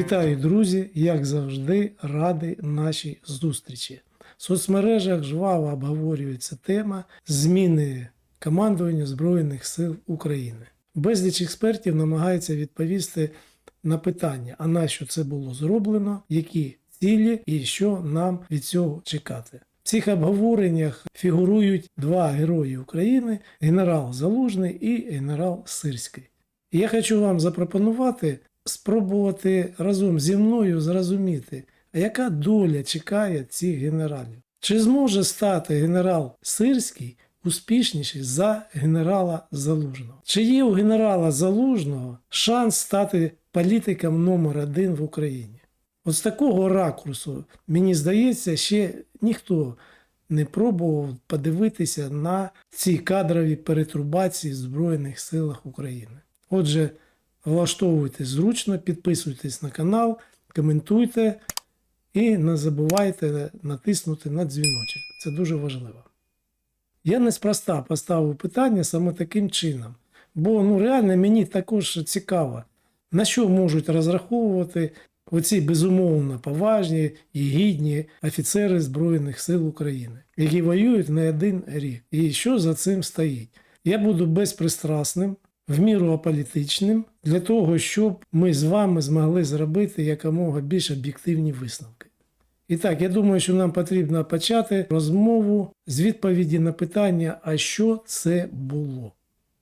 Вітаю, друзі! Як завжди, радий нашій зустрічі. В соцмережах жваво обговорюється тема зміни командування Збройних сил України. Безліч експертів намагається відповісти на питання, а на що це було зроблено, які цілі і що нам від цього чекати. В цих обговореннях фігурують два герої України: генерал Залужний і генерал Сирський. Я хочу вам запропонувати спробувати разом зі мною зрозуміти, яка доля чекає цих генералів. Чи зможе стати генерал Сирський успішніший за генерала Залужного? Чи є у генерала Залужного шанс стати політиком номер один в Україні? От з такого ракурсу, мені здається, ще ніхто не пробував подивитися на ці кадрові перетрубації в Збройних силах України. Отже, влаштовуйтесь зручно, підписуйтесь на канал, коментуйте і не забувайте натиснути на дзвіночок. Це дуже важливо. Я неспроста поставив питання саме таким чином, бо ну, реально мені також цікаво, на що можуть розраховувати оці безумовно поважні і гідні офіцери Збройних сил України, які воюють не один рік. І що за цим стоїть? Я буду безпристрасним, в міру аполітичним, для того, щоб ми з вами змогли зробити якомога більш об'єктивні висновки. І так, я думаю, що нам потрібно почати розмову з відповіді на питання, а що це було.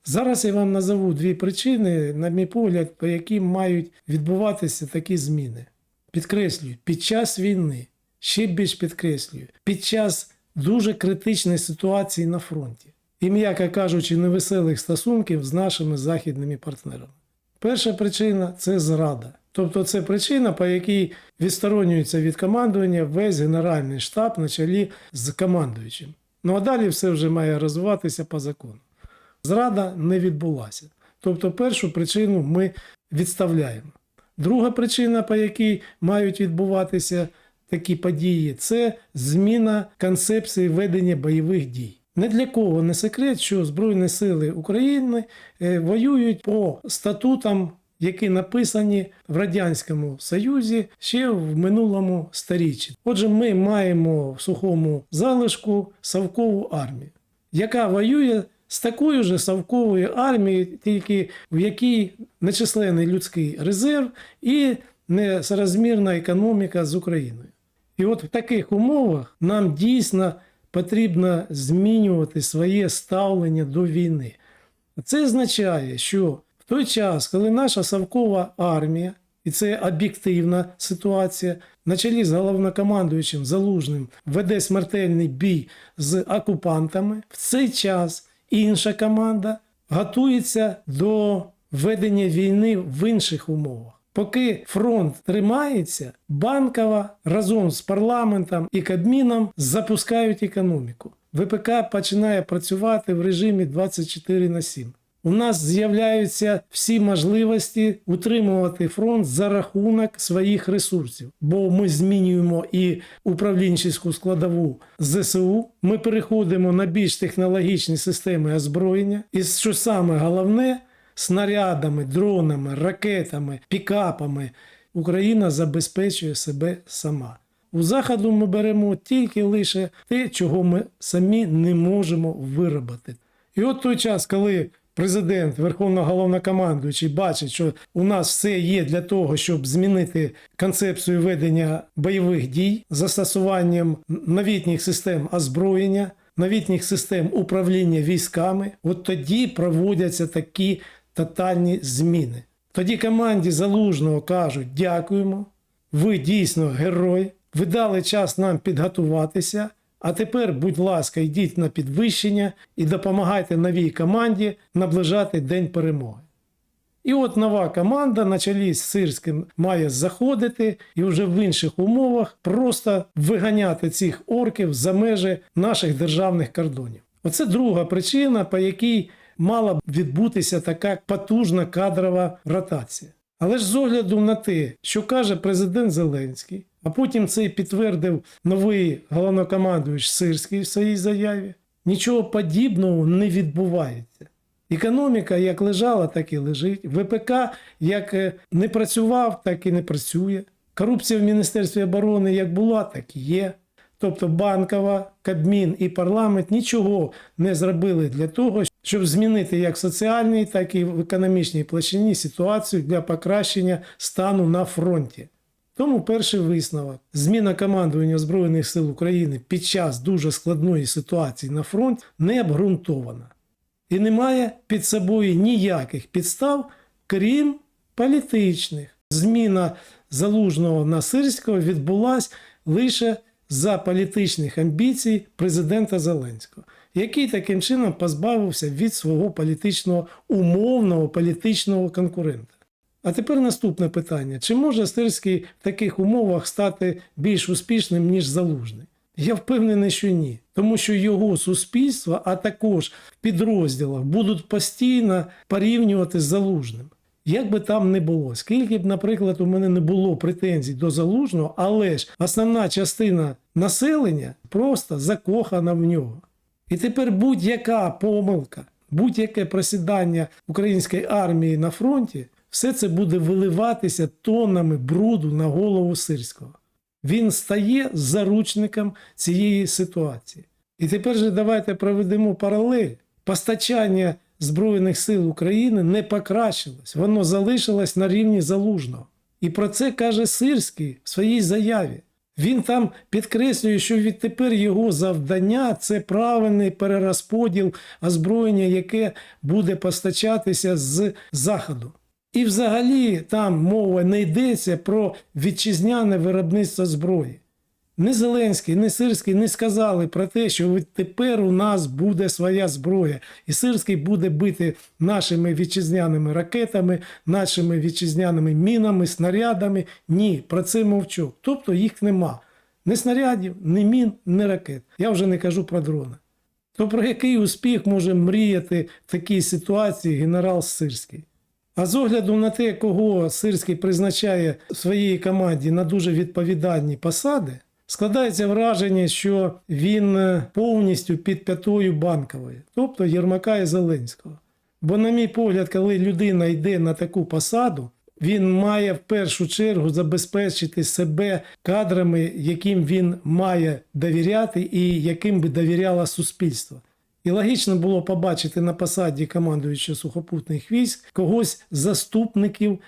Зараз я вам назову дві причини, на мій погляд, по яким мають відбуватися такі зміни. Підкреслюю, під час війни, ще більш підкреслюю, під час дуже критичної ситуації на фронті і, м'яко кажучи, невеселих стосунків з нашими західними партнерами. Перша причина це зрада. Тобто це причина, по якій відсторонюється від командування весь Генеральний штаб на чолі з командуючим. Ну а далі все вже має розвиватися по закону. Зрада не відбулася. Тобто першу причину ми відставляємо. Друга причина, по якій мають відбуватися такі події, це зміна концепції ведення бойових дій. Не для кого не секрет, що Збройні сили України е, воюють по статутам, які написані в Радянському Союзі ще в минулому сторіччі. Отже, ми маємо в сухому залишку Савкову армію, яка воює з такою ж Савковою армією, тільки в якій нечисленний людський резерв і несоразмірна економіка з Україною. І от в таких умовах нам дійсно потрібно змінювати своє ставлення до війни. Це означає, що в той час, коли наша Савкова армія, і це об'єктивна ситуація, на чолі з головнокомандуючим Залужним веде смертельний бій з окупантами, в цей час інша команда готується до ведення війни в інших умовах. Поки фронт тримається, банкова разом з парламентом і Кабміном запускають економіку. ВПК починає працювати в режимі 24 на 7. У нас з'являються всі можливості утримувати фронт за рахунок своїх ресурсів, бо ми змінюємо і управлінчиську складову ЗСУ. Ми переходимо на більш технологічні системи озброєння. І що саме головне, снарядами, дронами, ракетами, пікапами Україна забезпечує себе сама. У заходу ми беремо тільки лише те, чого ми самі не можемо виробити. І от той час, коли президент, Верховна головнокомандуючий бачить, що у нас все є для того, щоб змінити концепцію ведення бойових дій застосуванням новітніх систем озброєння, новітніх систем управління військами, от тоді проводяться такі тотальні зміни. Тоді команді залужного кажуть: дякуємо, ви дійсно герой, ви дали час нам підготуватися. А тепер, будь ласка, йдіть на підвищення і допомагайте новій команді наближати День перемоги. І от нова команда на чолі з Сирським має заходити і вже в інших умовах просто виганяти цих орків за межі наших державних кордонів. Оце друга причина, по якій мала б відбутися така потужна кадрова ротація. Але ж з огляду на те, що каже президент Зеленський, а потім це й підтвердив новий головнокомандуючий Сирський в своїй заяві, нічого подібного не відбувається. Економіка як лежала, так і лежить. ВПК як е, не працював, так і не працює. Корупція в Міністерстві оборони як була, так і є. Тобто банкова, Кабмін і парламент нічого не зробили для того, щоб змінити як в соціальній, так і в економічній площині ситуацію для покращення стану на фронті. Тому перший висновок: зміна командування Збройних сил України під час дуже складної ситуації на фронті не обґрунтована і немає під собою ніяких підстав, крім політичних. Зміна залужного на сирського відбулась лише за політичних амбіцій президента Зеленського, який таким чином позбавився від свого політичного умовного політичного конкурента. А тепер наступне питання: чи може Сирський в таких умовах стати більш успішним, ніж залужний? Я впевнений, що ні. Тому що його суспільство, а також в підрозділах, будуть постійно порівнювати з залужним. Як би там не було, скільки б, наприклад, у мене не було претензій до залужного, але ж основна частина населення просто закохана в нього. І тепер будь-яка помилка, будь-яке просідання української армії на фронті, все це буде виливатися тоннами бруду на голову сирського. Він стає заручником цієї ситуації. І тепер же давайте проведемо паралель. Постачання Збройних сил України не покращилось, воно залишилось на рівні залужного. І про це каже Сирський в своїй заяві. Він там підкреслює, що відтепер його завдання це правильний перерозподіл озброєння, яке буде постачатися з заходу. І взагалі там мова не йдеться про вітчизняне виробництво зброї. Ні Зеленський, ні Сирський не сказали про те, що тепер у нас буде своя зброя, і Сирський буде бити нашими вітчизняними ракетами, нашими вітчизняними мінами, снарядами. Ні, про це мовчу. Тобто їх нема. Ні снарядів, ні мін, ні ракет. Я вже не кажу про дрони. То про який успіх може мріяти в такій ситуації генерал Сирський? А з огляду на те, кого Сирський призначає в своїй команді на дуже відповідальні посади, складається враження, що він е, повністю під п'ятою банкової, тобто Єрмака і Зеленського. Бо, на мій погляд, коли людина йде на таку посаду, він має в першу чергу забезпечити себе кадрами, яким він має довіряти і яким би довіряло суспільство. І логічно було побачити на посаді командуючого сухопутних військ когось заступників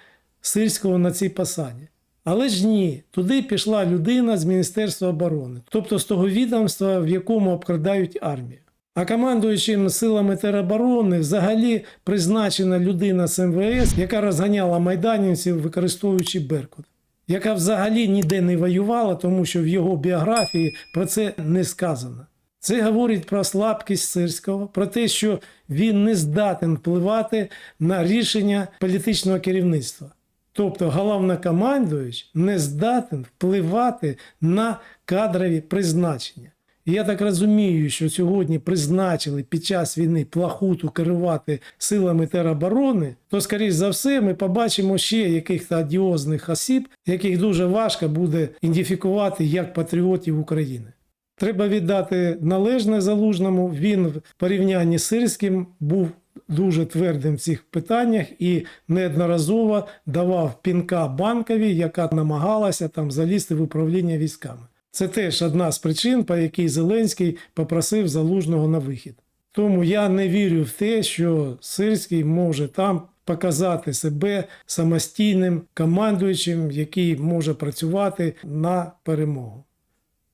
сирського на цій посаді. Але ж ні, туди пішла людина з Міністерства оборони, тобто з того відомства, в якому обкрадають армію. А командуючим силами тероборони взагалі призначена людина з МВС, яка розганяла майданівців, використовуючи Беркут, яка взагалі ніде не воювала, тому що в його біографії про це не сказано. Це говорить про слабкість Сирського, про те, що він не здатен впливати на рішення політичного керівництва. Тобто головнокомандуючий не здатен впливати на кадрові призначення. Я так розумію, що сьогодні призначили під час війни плахуту керувати силами тероборони, то, скоріш за все, ми побачимо ще якихось одіозних осіб, яких дуже важко буде ідентифікувати як патріотів України. Треба віддати належне залужному. Він в порівнянні з сирським був дуже твердим в цих питаннях і неодноразово давав пінка банкові, яка намагалася там залізти в управління військами. Це теж одна з причин, по якій Зеленський попросив залужного на вихід. Тому я не вірю в те, що Сирський може там показати себе самостійним командуючим, який може працювати на перемогу.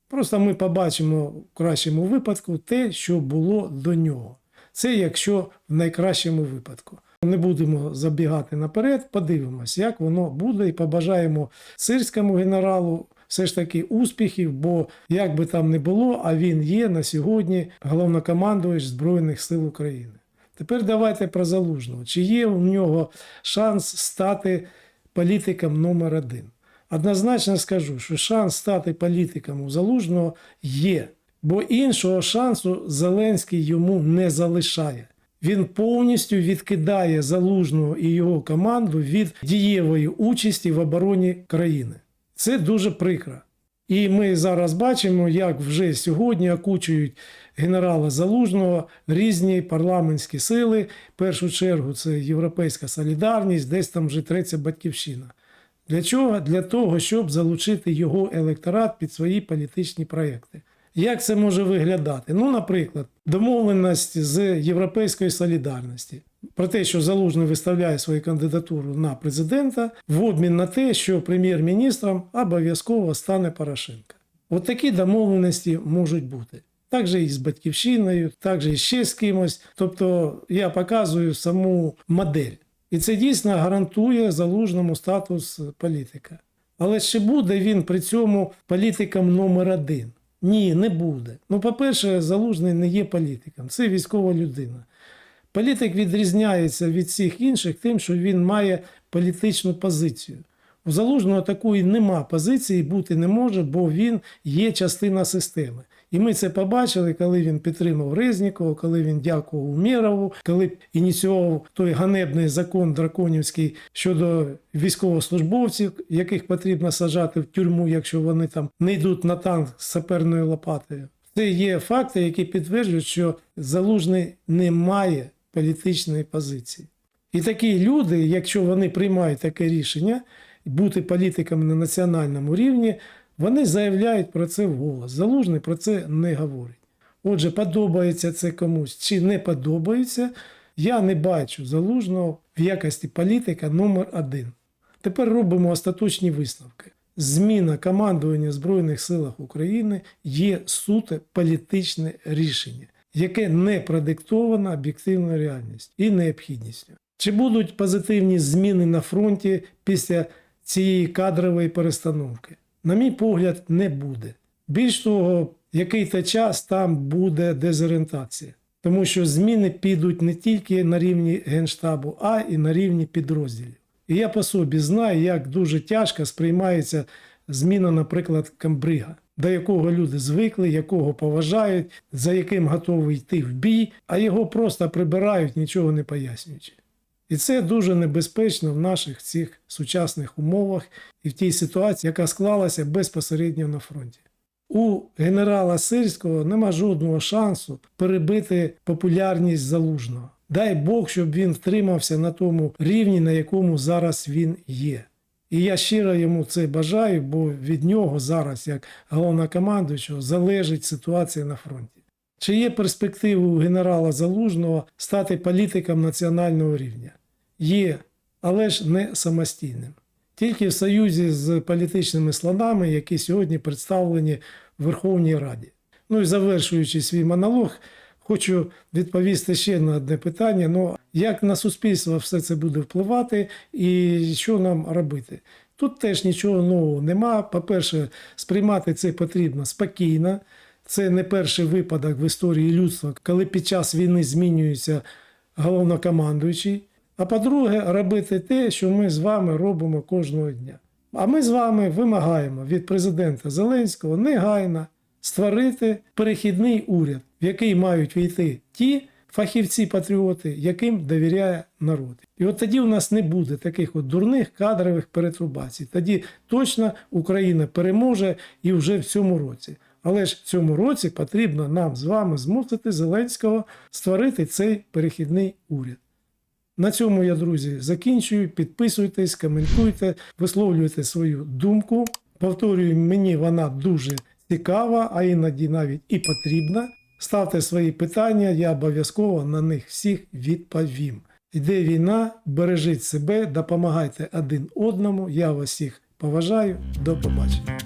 Просто ми побачимо в кращому випадку те, що було до нього. Це якщо в найкращому випадку. Не будемо забігати наперед, подивимось, як воно буде, і побажаємо сирському генералу все ж таки успіхів, бо як би там не було, а він є на сьогодні головнокомандувач Збройних сил України. Тепер давайте про залужного. Чи є у нього шанс стати політиком номер один? Однозначно скажу, що шанс стати політиком у залужного є, бо іншого шансу Зеленський йому не залишає. Він повністю відкидає залужного і його команду від дієвої участі в обороні країни. Це дуже прикро. І ми зараз бачимо, як вже сьогодні окучують генерала Залужного різні парламентські сили. В першу чергу це Європейська солідарність, десь там вже третя батьківщина. Для чого? Для того, щоб залучити його електорат під свої політичні проекти. Як це може виглядати? Ну, наприклад, домовленість з Європейської солідарності про те, що Залужний виставляє свою кандидатуру на президента в обмін на те, що прем'єр-міністром обов'язково стане Порошенко. От такі домовленості можуть бути. Так же і з батьківщиною, так же і ще з кимось. Тобто я показую саму модель. І це дійсно гарантує залужному статус політика. Але чи буде він при цьому політиком номер один? Ні, не буде. Ну, по-перше, залужний не є політиком, це військова людина. Політик відрізняється від всіх інших тим, що він має політичну позицію. У залужного такої нема позиції, бути не може, бо він є частина системи. І ми це побачили, коли він підтримав Резнікова, коли він дякував Умєрову, коли ініціював той ганебний закон драконівський щодо військовослужбовців, яких потрібно сажати в тюрму, якщо вони там не йдуть на танк з саперною лопатою. Це є факти, які підтверджують, що залужний не має політичної позиції. І такі люди, якщо вони приймають таке рішення бути політиками на національному рівні, вони заявляють про це вголос. Залужний про це не говорить. Отже, подобається це комусь чи не подобається, я не бачу залужного в якості політика номер один. Тепер робимо остаточні висновки. Зміна командування Збройних силах України є суто політичне рішення, яке не продиктовано об'єктивною реальністю і необхідністю. Чи будуть позитивні зміни на фронті після цієї кадрової перестановки? На мій погляд, не буде. Більш того, який-то час там буде дезорієнтація, тому що зміни підуть не тільки на рівні Генштабу, а і на рівні підрозділів. І я по собі знаю, як дуже тяжко сприймається зміна, наприклад, камбрига, до якого люди звикли, якого поважають, за яким готові йти в бій, а його просто прибирають, нічого не пояснюючи. І це дуже небезпечно в наших цих сучасних умовах і в тій ситуації, яка склалася безпосередньо на фронті. У генерала Сирського нема жодного шансу перебити популярність залужного. Дай Бог, щоб він втримався на тому рівні, на якому зараз він є. І я щиро йому це бажаю, бо від нього зараз, як головнокомандуючого, залежить ситуація на фронті. Чи є перспективи у генерала Залужного стати політиком національного рівня? Є, але ж не самостійним. Тільки в союзі з політичними слонами, які сьогодні представлені в Верховній Раді. Ну і завершуючи свій монолог, хочу відповісти ще на одне питання: ну, як на суспільство все це буде впливати і що нам робити? Тут теж нічого нового нема. По-перше, сприймати це потрібно спокійно. Це не перший випадок в історії людства, коли під час війни змінюється головнокомандуючий. А по-друге, робити те, що ми з вами робимо кожного дня. А ми з вами вимагаємо від президента Зеленського негайно створити перехідний уряд, в який мають війти ті фахівці-патріоти, яким довіряє народ. І от тоді у нас не буде таких от дурних кадрових перетрубацій. Тоді точно Україна переможе і вже в цьому році. Але ж в цьому році потрібно нам з вами змусити Зеленського створити цей перехідний уряд. На цьому я, друзі, закінчую. Підписуйтесь, коментуйте, висловлюйте свою думку. Повторюю, мені вона дуже цікава, а іноді навіть і потрібна. Ставте свої питання, я обов'язково на них всіх відповім. Йде війна, бережіть себе, допомагайте один одному. Я вас всіх поважаю. До побачення.